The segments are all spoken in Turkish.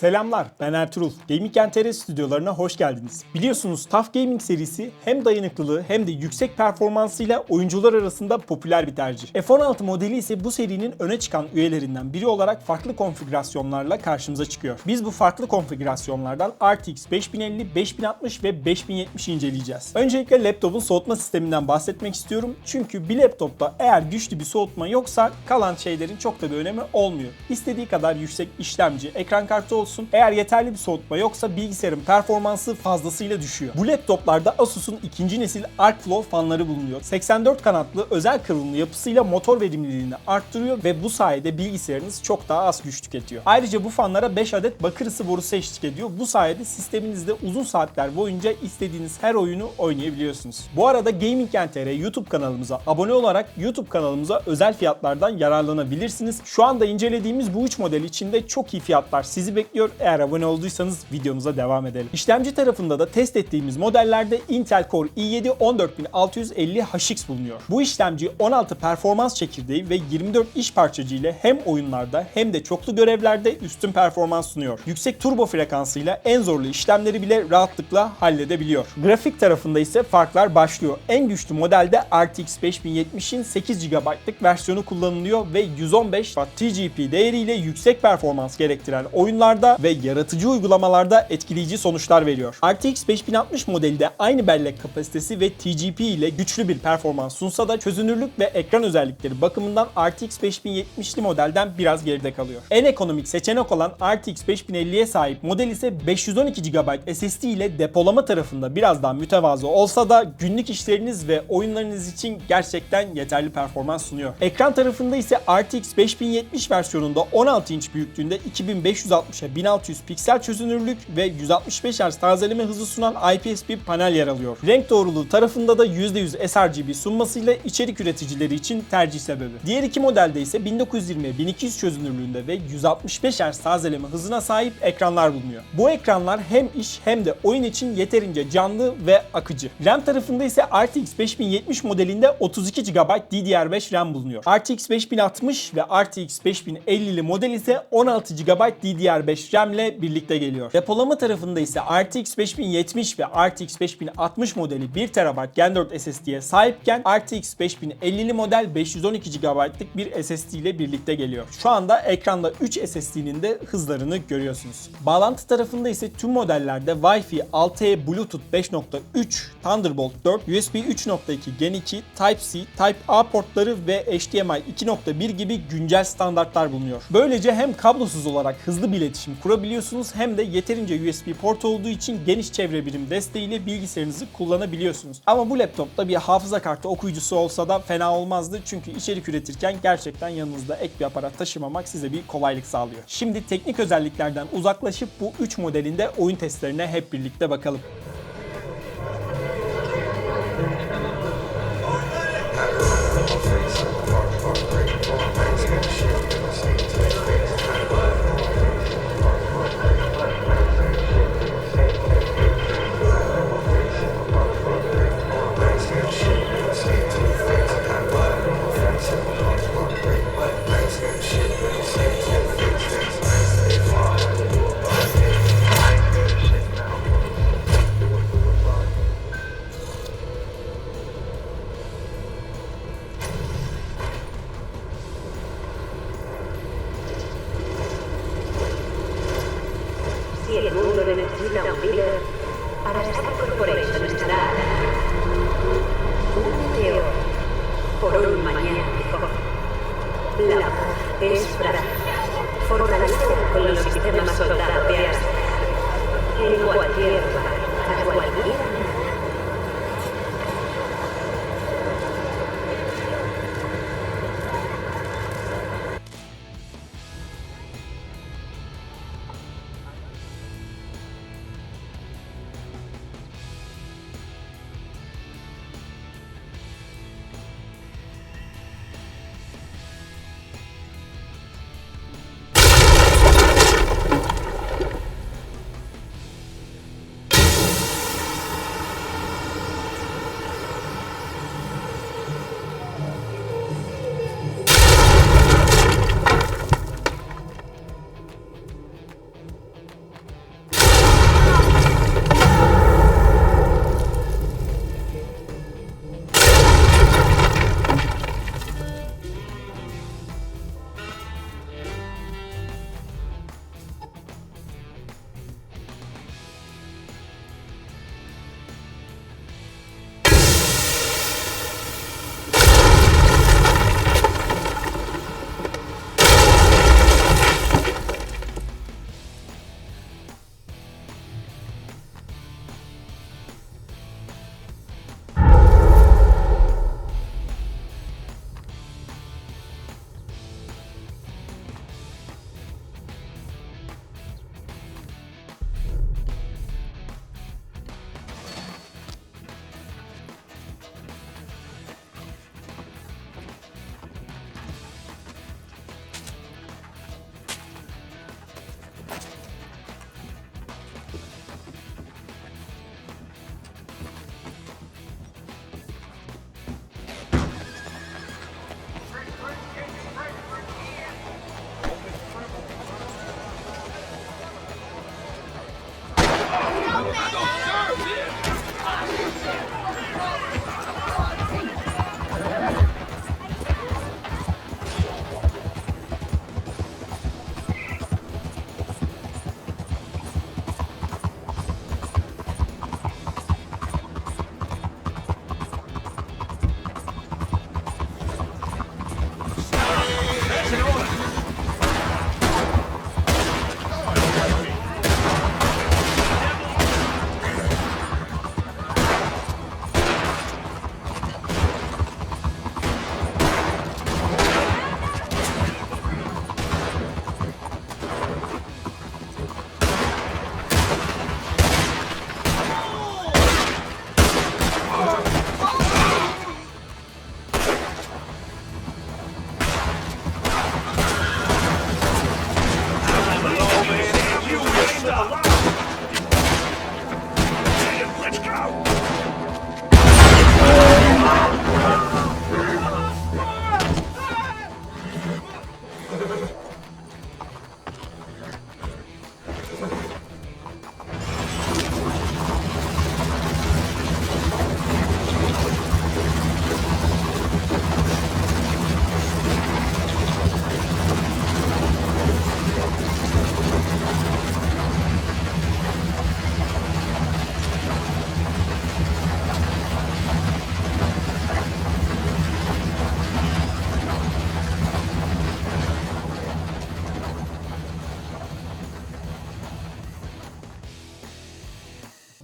Selamlar, ben Ertuğrul. Gaming NTR stüdyolarına hoş geldiniz. Biliyorsunuz TUF Gaming serisi hem dayanıklılığı hem de yüksek performansıyla oyuncular arasında popüler bir tercih. F-16 modeli ise bu serinin öne çıkan üyelerinden biri olarak farklı konfigürasyonlarla karşımıza çıkıyor. Biz bu farklı konfigürasyonlardan RTX 5050, 5060 ve 5070'i inceleyeceğiz. Öncelikle laptopun soğutma sisteminden bahsetmek istiyorum. Çünkü bir laptopta eğer güçlü bir soğutma yoksa kalan şeylerin çok da bir önemi olmuyor. İstediği kadar yüksek işlemci, ekran kartı olsun. Eğer yeterli bir soğutma yoksa bilgisayarın performansı fazlasıyla düşüyor. Bu laptoplarda Asus'un ikinci nesil ArcFlow fanları bulunuyor. 84 kanatlı özel kırılımlı yapısıyla motor verimliliğini arttırıyor ve bu sayede bilgisayarınız çok daha az güç tüketiyor. Ayrıca bu fanlara 5 adet bakır ısı borusu eşlik ediyor. Bu sayede sisteminizde uzun saatler boyunca istediğiniz her oyunu oynayabiliyorsunuz. Bu arada Gaming NTR YouTube kanalımıza abone olarak YouTube kanalımıza özel fiyatlardan yararlanabilirsiniz. Şu anda incelediğimiz bu 3 model içinde çok iyi fiyatlar sizi bekliyor. Eğer abone olduysanız videomuza devam edelim. İşlemci tarafında da test ettiğimiz modellerde Intel Core i7 14650 HX bulunuyor. Bu işlemci 16 performans çekirdeği ve 24 iş parçacı ile hem oyunlarda hem de çoklu görevlerde üstün performans sunuyor. Yüksek turbo frekansıyla en zorlu işlemleri bile rahatlıkla halledebiliyor. Grafik tarafında ise farklar başlıyor. En güçlü modelde RTX 5070'in 8 GB'lık versiyonu kullanılıyor ve 115 Watt TGP değeriyle yüksek performans gerektiren oyunlarda ve yaratıcı uygulamalarda etkileyici sonuçlar veriyor. RTX 5060 modeli de aynı bellek kapasitesi ve TGP ile güçlü bir performans sunsa da çözünürlük ve ekran özellikleri bakımından RTX 5070'li modelden biraz geride kalıyor. En ekonomik seçenek olan RTX 5050'ye sahip model ise 512 GB SSD ile depolama tarafında biraz daha mütevazı olsa da günlük işleriniz ve oyunlarınız için gerçekten yeterli performans sunuyor. Ekran tarafında ise RTX 5070 versiyonunda 16 inç büyüklüğünde 2560'a 1600 piksel çözünürlük ve 165 Hz tazeleme hızı sunan IPS bir panel yer alıyor. Renk doğruluğu tarafında da %100 sRGB sunmasıyla içerik üreticileri için tercih sebebi. Diğer iki modelde ise 1920'ye 1200 çözünürlüğünde ve 165 Hz tazeleme hızına sahip ekranlar bulunuyor. Bu ekranlar hem iş hem de oyun için yeterince canlı ve akıcı. RAM tarafında ise RTX 5070 modelinde 32 GB DDR5 RAM bulunuyor. RTX 5060 ve RTX 5050'li model ise 16 GB DDR5 İle birlikte geliyor. Depolama tarafında ise RTX 5070 ve RTX 5060 modeli 1 TB Gen 4 SSD'ye sahipken RTX 5050'li model 512 GB'lık bir SSD ile birlikte geliyor. Şu anda ekranda 3 SSD'nin de hızlarını görüyorsunuz. Bağlantı tarafında ise tüm modellerde Wi-Fi 6E Bluetooth 5.3, Thunderbolt 4, USB 3.2 Gen 2, Type-C, Type-A portları ve HDMI 2.1 gibi güncel standartlar bulunuyor. Böylece hem kablosuz olarak hızlı bir iletişim kurabiliyorsunuz hem de yeterince USB port olduğu için geniş çevre birim desteğiyle bilgisayarınızı kullanabiliyorsunuz. Ama bu laptopta bir hafıza kartı okuyucusu olsa da fena olmazdı çünkü içerik üretirken gerçekten yanınızda ek bir aparat taşımamak size bir kolaylık sağlıyor. Şimdi teknik özelliklerden uzaklaşıp bu 3 modelinde oyun testlerine hep birlikte bakalım. Mundo necesita un líder, Arasaka Corporation estará un meteor por un mañana mejor. La voz es frágil, fortalecida con los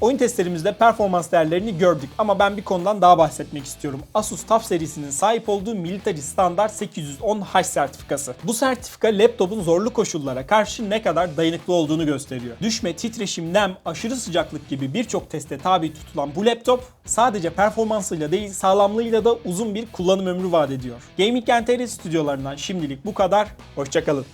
Oyun testlerimizde performans değerlerini gördük ama ben bir konudan daha bahsetmek istiyorum. Asus TUF serisinin sahip olduğu Military Standard 810H sertifikası. Bu sertifika laptopun zorlu koşullara karşı ne kadar dayanıklı olduğunu gösteriyor. Düşme, titreşim, nem, aşırı sıcaklık gibi birçok teste tabi tutulan bu laptop sadece performansıyla değil sağlamlığıyla da uzun bir kullanım ömrü vaat ediyor. Gaming NTR stüdyolarından şimdilik bu kadar. Hoşçakalın.